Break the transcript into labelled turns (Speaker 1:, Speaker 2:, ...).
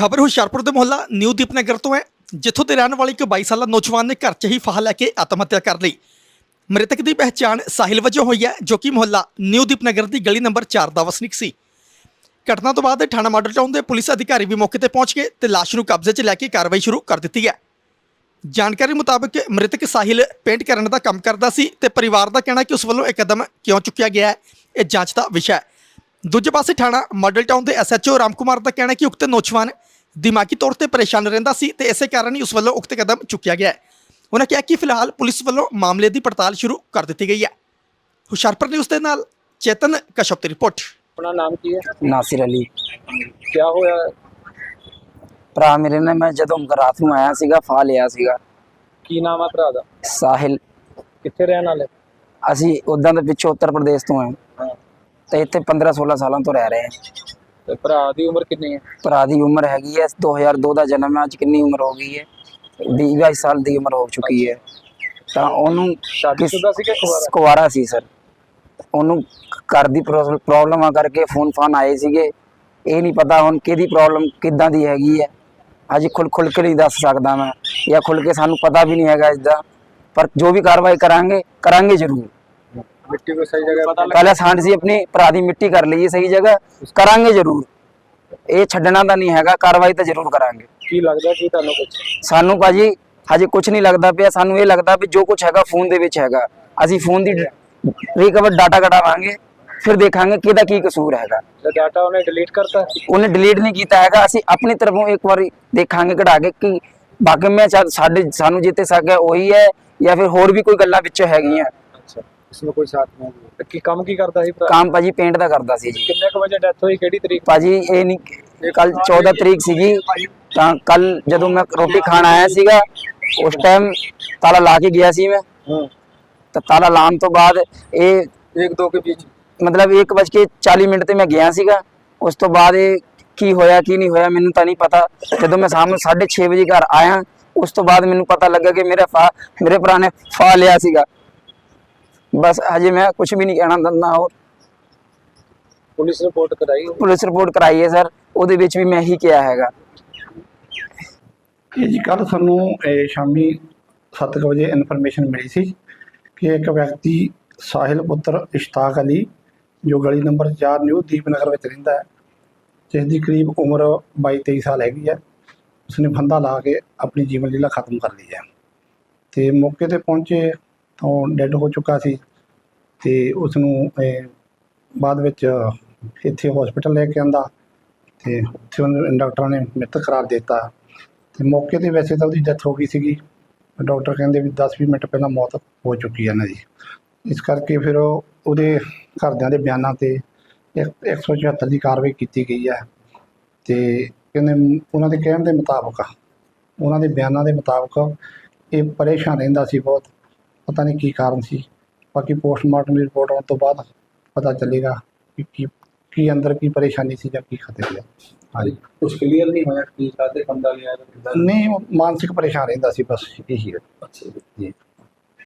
Speaker 1: ਖਬਰ ਹੁਸ਼ਿਆਰਪੁਰ ਦੇ ਮੁਹੱਲਾ ਨਿਊ ਦੀਪਨਗਰ ਤੋਂ ਹੈ, ਜਿੱਥੋਂ ਦੇ ਰਹਿਣ ਵਾਲੇ ਇੱਕ 22 ਸਾਲਾ ਨੌਜਵਾਨ ਨੇ ਘਰ 'ਚ ਹੀ ਫਾਹ ਲੈ ਕੇ ਆਤਮ ਹੱਤਿਆ ਕਰ ਲਈ। ਮ੍ਰਿਤਕ ਦੀ ਪਹਿਚਾਣ ਸਾਹਿਲ ਵਜੋਂ ਹੋਈ ਹੈ, ਜੋ ਕਿ ਮੁਹੱਲਾ ਨਿਊ ਦੀਪਨਗਰ ਦੀ ਗਲੀ ਨੰਬਰ 4 ਦਾ ਵਸਨੀਕ ਸੀ। ਘਟਨਾ ਤੋਂ ਬਾਅਦ ਥਾਣਾ ਮਾਡਲ ਟਾਊਨ ਦੇ ਪੁਲਿਸ ਅਧਿਕਾਰੀ ਵੀ ਮੌਕੇ ਤੇ ਪਹੁੰਚ ਗਏ ਤੇ ਲਾਸ਼ ਨੂੰ ਕਬਜ਼ੇ 'ਚ ਲੈ ਕੇ ਕਾਰਵਾਈ ਸ਼ੁਰੂ ਕਰ ਦਿੱਤੀ ਹੈ। ਜਾਣਕਾਰੀ ਮੁਤਾਬਕ ਮ੍ਰਿਤਕ ਸਾਹਿਲ ਪੇਂਟ ਕਰਨ ਦਾ ਕੰਮ ਕਰਦਾ ਸੀ ਤੇ ਪਰਿਵਾਰ ਦਾ ਕਹਿਣਾ ਕਿ ਉਸ ਵੱਲੋਂ ਇਹ ਕਦਮ ਕਿਉਂ ਚੁੱਕਿਆ ਗਿਆ ਹੈ, ਇਹ ਜਾਂਚ ਦਾ ਵਿਸ਼ਾ ਹੈ। ਦੂਜੇ ਪਾਸੇ ਥਾਣਾ ਮਾਡਲ ਟਾਊਨ ਦੇ ਐਸਐਚਓ ਰਾਮਕੁਮਾਰ ਦਾ ਕਹਿਣਾ ਕਿ ਉਕਤ ਨੌਜਵਾਨ ਦਿਮਾਗੀ ਤੌਰ ਤੇ ਪਰੇਸ਼ਾਨ ਰਹਿੰਦਾ ਸੀ ਤੇ ਇਸੇ ਕਾਰਨ ਹੀ ਉਸ ਵੱਲੋਂ ਉਕਤ ਕਦਮ ਚੁੱਕਿਆ ਗਿਆ ਹੈ। ਉਹਨਾਂ ਕਿਹਾ ਕਿ ਫਿਲਹਾਲ ਪੁਲਿਸ ਵੱਲੋਂ ਮਾਮਲੇ ਦੀ ਪੜਤਾਲ ਸ਼ੁਰੂ ਕਰ ਦਿੱਤੀ ਗਈ ਹੈ। ਹੁਸ਼ਿਆਰਪੁਰ ਨਿਊਜ਼ ਦੇ ਨਾਲ ਚੇਤਨ ਕਸ਼ਪ ਦੀ ਰਿਪੋਰਟ।
Speaker 2: ਆਪਣਾ ਨਾਮ ਕੀ ਹੈ?
Speaker 3: ਨਾਸਿਰ ਅਲੀ।
Speaker 2: ਕੀ ਹੋਇਆ?
Speaker 3: ਭਰਾ ਮੇਰੇ ਨੇ ਮੈਂ ਜਦੋਂ ਰਾਤ ਨੂੰ ਆਇਆ ਸੀਗਾ ਫਾ ਲਿਆ ਸੀਗਾ।
Speaker 2: ਕੀ ਨਾਮ ਹੈ ਭਰਾ ਦਾ?
Speaker 3: ਸਾਹਿਲ।
Speaker 2: ਕਿੱਥੇ ਰਹਿਣ ਵਾਲੇ?
Speaker 3: ਅਸੀਂ ਉਦਾਂ ਦੇ ਪਿੱਛੋਂ ਉੱਤਰ ਪ੍ਰਦੇਸ਼ ਤੋਂ ਆਏ।
Speaker 2: ਹਾਂ।
Speaker 3: ਤੇ ਇੱਥੇ 15 16 ਸਾਲਾਂ ਤੋਂ ਰਹਿ ਰਹੇ ਹਾਂ।
Speaker 2: ਤੇ ਭਰਾ ਦੀ ਉਮਰ ਕਿੰਨੀ ਹੈ?
Speaker 3: ਭਰਾ ਦੀ ਉਮਰ ਹੈਗੀ ਹੈ 2002 ਦਾ ਜਨਮ ਹੈ ਅੱਜ ਕਿੰਨੀ ਉਮਰ ਹੋ ਗਈ ਹੈ? 20 22 ਸਾਲ ਦੀ ਉਮਰ ਹੋ ਚੁੱਕੀ ਹੈ। ਤਾਂ ਉਹਨੂੰ
Speaker 2: ਸ਼ਾਦੀशुदा ਸੀ ਕਿ?
Speaker 3: ਕੁਵਾਰਾ? ਸੀ ਸਰ। ਉਹਨੂੰ ਘਰ ਦੀ ਪ੍ਰੋਬਲਮ ਆ ਕਰਕੇ ਫੋਨ ਫਾਨ ਆਏ ਸੀਗੇ। ਇਹ ਨਹੀਂ ਪਤਾ ਹੁਣ ਕਿਹਦੀ ਪ੍ਰੋਬਲਮ ਕਿੱਦਾਂ ਦੀ ਹੈਗੀ ਹੈ। ਅੱਜ ਖੁੱਲ ਖੁੱਲ ਕੇ ਨਹੀਂ ਦੱਸ ਸਕਦਾ ਮੈਂ। ਜਾਂ ਖੁੱਲ ਕੇ ਸਾਨੂੰ ਪਤਾ ਵੀ ਨਹੀਂ ਹੈਗਾ ਇਸਦਾ। ਪਰ ਜੋ ਵੀ ਕਾਰਵਾਈ ਕਰਾਂਗੇ ਕਰਾਂਗੇ ਜ਼ਰੂਰ।
Speaker 2: ਮਿੱਟੀ ਕੋ ਸਹੀ ਜਗ੍ਹਾ ਪਤਾ
Speaker 3: ਪਹਿਲਾਂ ਸਾਂਢ ਸੀ ਆਪਣੀ ਭਰਾ ਦੀ ਮਿੱਟੀ ਕਰ ਲਈਏ ਸਹੀ ਜਗ੍ਹਾ ਕਰਾਂਗੇ ਜ਼ਰੂਰ ਇਹ ਛੱਡਣਾ ਤਾਂ ਨਹੀਂ ਹੈਗਾ ਕਾਰਵਾਈ ਤਾਂ ਜ਼ਰੂਰ ਕਰਾਂਗੇ
Speaker 2: ਕੀ ਲੱਗਦਾ ਕਿ ਤੁਹਾਨੂੰ ਕੁਝ
Speaker 3: ਸਾਨੂੰ ਭਾਜੀ ਹਜੇ ਕੁਝ ਨਹੀਂ ਲੱਗਦਾ ਪਿਆ ਸਾਨੂੰ ਇਹ ਲੱਗਦਾ ਵੀ ਜੋ ਕੁਝ ਹੈਗਾ ਫੋਨ ਦੇ ਵਿੱਚ ਹੈਗਾ ਅਸੀਂ ਫੋਨ ਦੀ ਰਿਕਵਰ ਡਾਟਾ ਕਢਾਵਾਂਗੇ ਫਿਰ ਦੇਖਾਂਗੇ ਕਿਹਦਾ ਕੀ ਕਸੂਰ ਹੈਗਾ
Speaker 2: ਡਾਟਾ ਉਹਨੇ ਡਿਲੀਟ ਕਰਤਾ
Speaker 3: ਉਹਨੇ ਡਿਲੀਟ ਨਹੀਂ ਕੀਤਾ ਹੈਗਾ ਅਸੀਂ ਆਪਣੀ ਤਰਫੋਂ ਇੱਕ ਵਾਰੀ ਦੇਖਾਂਗੇ ਕਢਾ ਕੇ ਕਿ ਬਾਕੀ ਮੈਂ ਸਾਡੇ ਸਾਨੂੰ ਜਿੱਤੇ ਸਕਿਆ ਉਹੀ ਹੈ ਜਾਂ ਫਿਰ ਹੋਰ ਵੀ ਕੋਈ ਗੱਲਾਂ ਵਿੱਚੋਂ ਹੈਗੀਆਂ
Speaker 2: ਅੱਛਾ ਇਸ ਵਿੱਚ ਕੋਈ ਸਾਥ ਨਹੀਂ ਤੇ ਕੀ ਕੰਮ ਕੀ ਕਰਦਾ ਸੀ ਭਰਾ?
Speaker 3: ਕੰਮ ਭਾਜੀ ਪੇਂਟ ਦਾ ਕਰਦਾ ਸੀ ਜੀ।
Speaker 2: ਕਿੰਨੇ ਕੁ ਵਜੇ ਡੈਥ ਹੋਈ ਕਿਹੜੀ ਤਰੀਕ?
Speaker 3: ਭਾਜੀ ਇਹ ਨਹੀਂ ਕੱਲ 14 ਤਰੀਕ ਸੀਗੀ। ਤਾਂ ਕੱਲ ਜਦੋਂ ਮੈਂ ਰੋਟੀ ਖਾਣ ਆਇਆ ਸੀਗਾ ਉਸ ਟਾਈਮ ਤਾਲਾ ਲਾ ਕੇ ਗਿਆ ਸੀ ਮੈਂ।
Speaker 2: ਹਾਂ।
Speaker 3: ਤਾਂ ਤਾਲਾ ਲਾਉਣ ਤੋਂ ਬਾਅਦ ਇਹ
Speaker 2: ਇੱਕ ਦੋ ਕੇ ਵਿੱਚ।
Speaker 3: ਮਤਲਬ 1:40 ਮਿੰਟ ਤੇ ਮੈਂ ਗਿਆ ਸੀਗਾ। ਉਸ ਤੋਂ ਬਾਅਦ ਇਹ ਕੀ ਹੋਇਆ ਕੀ ਨਹੀਂ ਹੋਇਆ ਮੈਨੂੰ ਤਾਂ ਨਹੀਂ ਪਤਾ। ਜਦੋਂ ਮੈਂ ਸ਼ਾਮ ਨੂੰ 6:30 ਵਜੇ ਘਰ ਆਇਆ ਉਸ ਤੋਂ ਬਾਅਦ ਮੈਨੂੰ ਪਤਾ ਲੱਗਾ ਕਿ ਮੇਰੇ ਫਾ ਮੇਰੇ ਭਰਾ ਨੇ ਫਾ ਲਿਆ ਸੀਗਾ। ਬਸ ਹਜੇ ਮੈਂ ਕੁਝ ਵੀ ਨਹੀਂ ਕਹਿਣਾ ਦਿੰਦਾ ਹੋਰ
Speaker 2: ਪੁਲਿਸ ਰਿਪੋਰਟ ਕਰਾਈ?
Speaker 3: ਪੁਲਿਸ ਰਿਪੋਰਟ ਕਰਾਈ ਹੈ ਸਰ ਉਹਦੇ ਵਿੱਚ ਵੀ ਮੈਂ ਹੀ ਕਿਹਾ ਹੈਗਾ।
Speaker 4: ਇਹ ਜੀ ਕੱਲ ਸਾਨੂੰ ਇਹ ਸ਼ਾਮੀ 7 ਵਜੇ ਇਨਫੋਰਮੇਸ਼ਨ ਮਿਲੀ ਸੀ ਕਿ ਇੱਕ ਵਿਅਕਤੀ ਸਾਹਿਲ ਪੁੱਤਰ ਇਸ਼ਤਾਕ ਅਲੀ ਜੋ ਗਲੀ ਨੰਬਰ 4 ਨਿਊ ਦੀਪਨਗਰ ਵਿੱਚ ਰਹਿੰਦਾ ਹੈ ਜਿਸ ਦੀ ਕਰੀਬ ਉਮਰ 22-23 ਸਾਲ ਹੈਗੀ ਹੈ ਉਸਨੇ ਫੰਦਾ ਲਾ ਕੇ ਆਪਣੀ ਜੀਵਨ ਲੀਲਾ ਖਤਮ ਕਰ ਲਈ ਹੈ। ਤੇ ਮੌਕੇ ਤੇ ਪਹੁੰਚੇ ਤਾਂ ਡੈੱਡ ਹੋ ਚੁੱਕਾ ਸੀ ਤੇ ਉਸ ਨੂੰ ਬਾਅਦ ਵਿੱਚ ਇੱਥੇ ਹਸਪੀਟਲ ਲੈ ਕੇ ਆਂਦਾ ਤੇ ਉੱਥੇ ਉਹਨੂੰ ਡਾਕਟਰਾਂ ਨੇ ਮ੍ਰਿਤਕ ਕਰਾਰ ਦਿੱਤਾ ਤੇ ਮੌਕੇ ਤੇ ਵੈਸੇ ਤਾਂ ਉਹਦੀ ਡੈਥ ਹੋ ਗਈ ਸੀਗੀ ਡਾਕਟਰ ਕਹਿੰਦੇ ਵੀ 10-20 ਮਿੰਟ ਪਹਿਲਾਂ ਮੌਤ ਹੋ ਚੁੱਕੀ ਹੈ ਇਹਨਾਂ ਦੀ ਇਸ ਕਰਕੇ ਫਿਰ ਉਹਦੇ ਘਰਦਿਆਂ ਦੇ ਬਿਆਨਾਂ ਤੇ ਇੱਕ- 174 ਦੀ ਕਾਰਵਾਈ ਕੀਤੀ ਗਈ ਹੈ ਤੇ ਕਹਿੰਦੇ ਉਹਨਾਂ ਦੇ ਕਹਿਣ ਦੇ ਮੁਤਾਬਕ, ਉਹਨਾਂ ਦੇ ਬਿਆਨਾਂ ਦੇ ਮੁਤਾਬਕ ਇਹ ਪਰੇਸ਼ਾਨ ਰਹਿੰਦਾ ਸੀ ਬਹੁਤ। ਪਤਾ ਨਹੀਂ ਕੀ ਕਾਰਨ ਸੀ। ਬਾਕੀ ਪੋਸਟਮਾਰਟਮ ਦੀ ਰਿਪੋਰਟ ਆਉਣ ਤੋਂ ਬਾਅਦ ਪਤਾ ਚੱਲੇਗਾ ਕਿ ਕੀ ਕੀ ਅੰਦਰ ਕੀ ਪਰੇਸ਼ਾਨੀ ਸੀ ਜਾਂ ਕੀ ਖਤਰੇ ਸੀ। ਹਾਂਜੀ।
Speaker 2: ਕੁਝ ਕਲੀਅਰ ਨਹੀਂ ਹੋਇਆ ਕਿ ਕਾਦੇ ਫੰਦਾ ਲਿਆ ਕਿਦਾਂ?
Speaker 4: ਨਹੀਂ ਉਹ ਮਾਨਸਿਕ ਪਰੇਸ਼ਾਨ ਰਹਿੰਦਾ ਸੀ ਬਸ ਇਹੀ ਹੈ।
Speaker 2: ਅੱਛਾ
Speaker 4: ਜੀ।